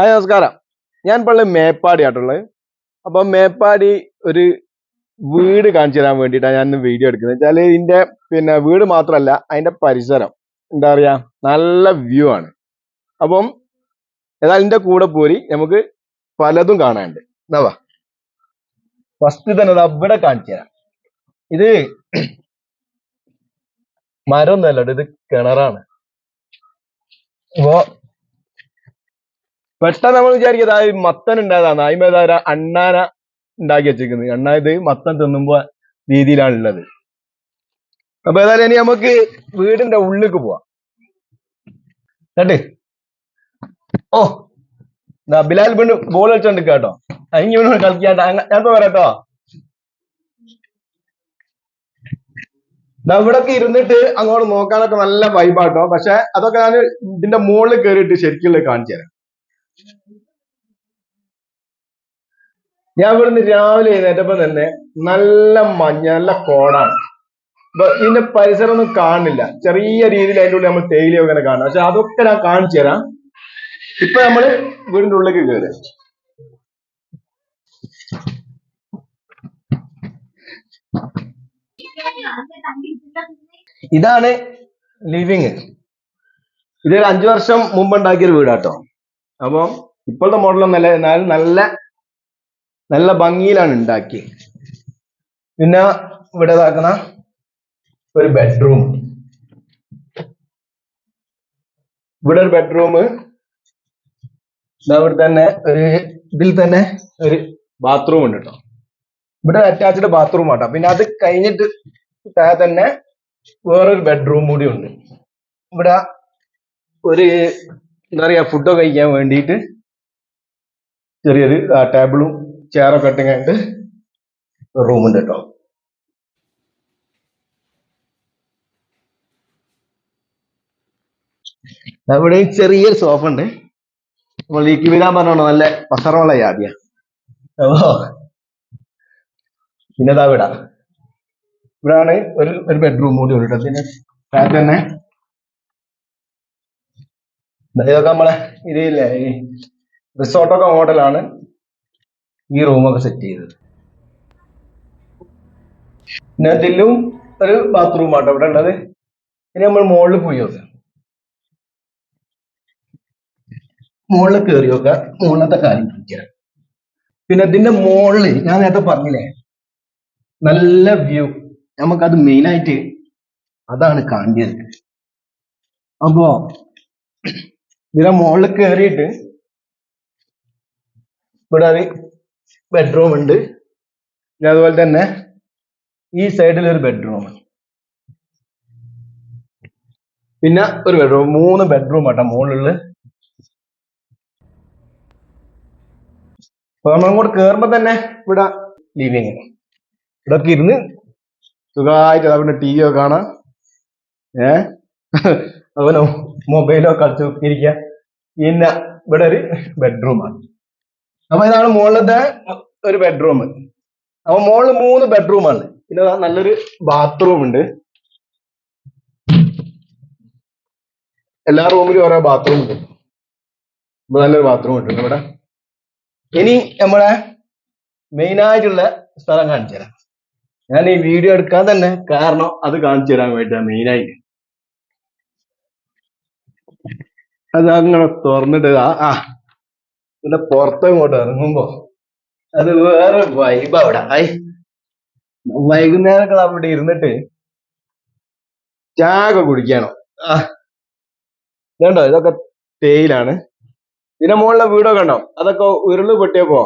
Hi നമസ്കാരം. ഞാൻ പള്ളി മേപ്പാടി ആട്ടുള്ളത് അപ്പം മേപ്പാടി ഒരു വീട് കാണിച്ചു തരാൻ വേണ്ടിയിട്ടാണ് ഞാൻ ഇന്ന് വീഡിയോ എടുക്കുന്നത്. വെച്ചാൽ ഇതിന്റെ പിന്നെ വീട് മാത്രമല്ല അതിന്റെ പരിസരം. എന്താ പറയുക നല്ല വ്യൂ ആണ്. അപ്പം ഏതായാലും ഇതിന്റെ കൂടെ പോരി നമുക്ക് പലതും കാണാനുണ്ട്. എന്നാവാ ഫസ്റ്റ് തന്നെ അവിടെ കാണിച്ചു തരാം. ഇത് മരം മരമൊന്നുമല്ല ഇത് കിണറാണ്. അപ്പോ പെട്ടെന്ന് നമ്മൾ വിചാരിക്കുന്നത് ആ മത്തൻ ഉണ്ടായതാണ് അതിമ ഒരു അണ്ണാന ഉണ്ടാക്കി വെച്ചിരിക്കുന്നത് അണ്ണാ ഇത് മത്തൻ തിന്നുമ്പോ രീതിയിലാണ് ഉള്ളത് അപ്പൊ ഏതായാലും ഇനി നമുക്ക് വീടിന്റെ ഉള്ളിലേക്ക് പോവാം. കേട്ടെ ഓ ബിലാൽ പെണ്ണ് ബോൾ കളിച്ചോണ്ട് കേട്ടോ. അങ്ങനെ വീണ്ടും കളിക്കാട്ടോ ഞാൻ ദാ ഇവിടൊക്കെ ഇരുന്നിട്ട് അങ്ങോട്ട് നോക്കാനൊക്കെ നല്ല വൈബാട്ടോ പക്ഷെ അതൊക്കെ ഞാൻ ഇതിന്റെ മുകളിൽ കയറിയിട്ട് ശരിക്കുള്ള കാണിച്ചു തരാം. ഞാൻ ഇവിടുന്ന് രാവിലെ എഴുന്നേറ്റപ്പോ തന്നെ നല്ല മഞ്ഞ നല്ല കോടാണ്. ഇതിന്റെ പരിസരം ഒന്നും കാണില്ല. ചെറിയ രീതിയിൽ അതിന്റെ ഉള്ളിൽ നമ്മൾ തേയിലയോ ഇങ്ങനെ കാണാം. പക്ഷെ അതൊക്കെ ഞാൻ കാണിച്ചു തരാം. ഇപ്പൊ നമ്മൾ വീടിന്റെ ഉള്ളിലേക്ക് കയറി. ഇതാണ് ലിവിങ്. ഇതൊരു അഞ്ചു വർഷം മുമ്പ് ഉണ്ടാക്കിയൊരു വീടാട്ടോ. അപ്പം ഇപ്പോഴത്തെ മോഡലൊന്നല്ല എന്നാലും നല്ല നല്ല ഭംഗിയിലാണ് ഉണ്ടാക്കി പിന്നെ ഇവിടെ ഇതാക്കുന്ന ഒരു ബെഡ്റൂം ഇവിടെ ഒരു ബെഡ്റൂം ഇവിടെ തന്നെ ഒരു ഇതിൽ തന്നെ ഒരു ബാത്റൂം ഉണ്ട് കേട്ടോ ഇവിടെ അറ്റാച്ച്ഡ് ബാത്റൂം ആട്ടോ. പിന്നെ അത് കഴിഞ്ഞിട്ട് താഴെ തന്നെ വേറൊരു ബെഡ്റൂം കൂടി ഉണ്ട്. ഇവിടെ ഒരു എന്താ പറയാ ഫുഡൊക്കെ കഴിക്കാൻ വേണ്ടിയിട്ട് ചെറിയൊരു ടേബിളും ചെയറൊക്കെ റൂം റൂമുണ്ട് കേട്ടോ അവിടെ ചെറിയൊരു സോഫ ഉണ്ട്. നമ്മൾ ഈ വരാൻ പറഞ്ഞോളൂ നല്ല പസറോള പിന്നെതാ പിന്നെ ഇതാ ഇവിടെ. ഇവിടാണ് ഒരു ഒരു ബെഡ്റൂം കൂടി ഉണ്ട് പിന്നെ താഴെ തന്നെ. ഇതൊക്കെ നമ്മളെ ഇതില്ലേ ഈ റിസോർട്ടൊക്കെ മോഡലാണ് ഈ റൂമൊക്കെ സെറ്റ് ചെയ്തത്. ഇതിലും ഒരു ബാത്റൂം ആട്ടോ ഇവിടെ ഉള്ളത്. ഇനി നമ്മൾ മുകളിൽ പോയി നോക്കാം. മുകളിൽ കയറി നോക്കാം. മുകളിലത്തെ കാര്യം പിന്നെ ഇതിന്റെ മുകളിൽ ഞാൻ നേരത്തെ പറഞ്ഞില്ലേ? നല്ല വ്യൂ നമുക്കത് മെയിൻ ആയിട്ട് അതാണ് കാണിയത്. അപ്പോ ഇതിന്റെ മുകളിൽ കയറിയിട്ട് ഇവിടെ ബെഡ്റൂം ഉണ്ട്. പിന്നെ അതുപോലെ തന്നെ ഈ സൈഡിൽ ഒരു ബെഡ്റൂം പിന്നെ ഒരു ബെഡ്റൂം മൂന്ന് ബെഡ്റൂം ആട്ടോ മുകളിലുള്ള അപ്പൊ നമ്മൾ അങ്ങോട്ട് കേറുമ്പോ തന്നെ ഇവിടെ ലിവിങ് ഇവിടെ ഒക്കെ ഇരുന്ന് സുഖമായിട്ട് അവിടെ ടി വി ഒക്കെ കാണാം. ഏ? അവനോ മൊബൈലോ കളിച്ചു ഇരിക്കുക. പിന്നെ ഇവിടെ ഒരു ബെഡ്റൂമാണ് അപ്പൊ ഇതാണ് മുകളിലത്തെ ഒരു ബെഡ്റൂം അപ്പൊ മുകളിൽ മൂന്ന് ബെഡ്റൂമാണ് പിന്നെ നല്ലൊരു ബാത്റൂം ഉണ്ട്. എല്ലാ റൂമിലും ഓരോ ബാത്റൂം ഉണ്ട്. നല്ലൊരു ബാത്റൂം ഉണ്ട് ഇവിടെ. ഇനി നമ്മളെ മെയിൻ ആയിട്ടുള്ള സ്ഥലം കാണിച്ചു തരാം. ഞാൻ ഈ വീഡിയോ എടുക്കാൻ തന്നെ കാരണം അത് കാണിച്ചു തരാൻ വേണ്ടിയാണ് മെയിൻ ആയിട്ട്. അത് അങ്ങനെ തുറന്നിട്ട് ആ. പിന്നെ പുറത്തങ്ങോട്ട് ഇറങ്ങുമ്പോ അത് വേറെ വൈബ് അവിടെ. ഐ വൈകുന്നേരമൊക്കെ അവിടെ ഇരുന്നിട്ട് ചാക കുടിക്കാനോ? ആ. ഇതുണ്ടോ? ഇതൊക്കെ തേയിലാണ്. ഇതിന്റെ മുകളിലെ വീടൊക്കെ ഉണ്ടോ അതൊക്കെ ഉരുൾ പൊട്ടിയപ്പോ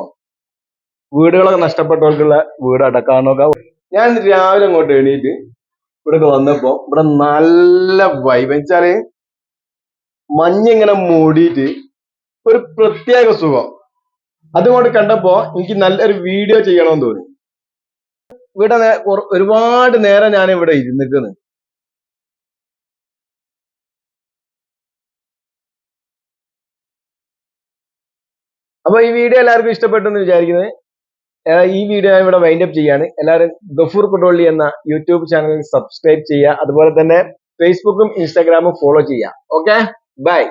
വീടുകളൊക്കെ നഷ്ടപ്പെട്ടവർക്കുള്ള വീട് അടക്കാനൊക്കെ ഞാൻ രാവിലെ അങ്ങോട്ട് എണീറ്റ് ഇവിടെ വന്നപ്പോ ഇവിടെ നല്ല വൈബ് വെച്ചാൽ മഞ്ഞിങ്ങനെ മൂടിയിട്ട് ഒരു പ്രത്യേക സുഖം. അതുകൊണ്ട് കണ്ടപ്പോ എനിക്ക് നല്ലൊരു വീഡിയോ ചെയ്യണമെന്ന് തോന്നി. ഇവിടെ ഒരുപാട് നേരം ഞാൻ ഇവിടെ ഇരുന്നിക്കുന്നു അപ്പൊ ഈ വീഡിയോ എല്ലാവർക്കും ഇഷ്ടപ്പെട്ടു എന്ന് വിചാരിക്കുന്നത്. ഈ വീഡിയോ ഞാൻ ഇവിടെ വൈൻഡ് അപ്പ് ചെയ്യാണ്. എല്ലാവരും ഗഫൂർ കുട്ടോളി എന്ന യൂട്യൂബ് ചാനൽ സബ്സ്ക്രൈബ് ചെയ്യുക. അതുപോലെ തന്നെ ഫേസ്ബുക്കും ഇൻസ്റ്റാഗ്രാമും ഫോളോ ചെയ്യുക. Okay bye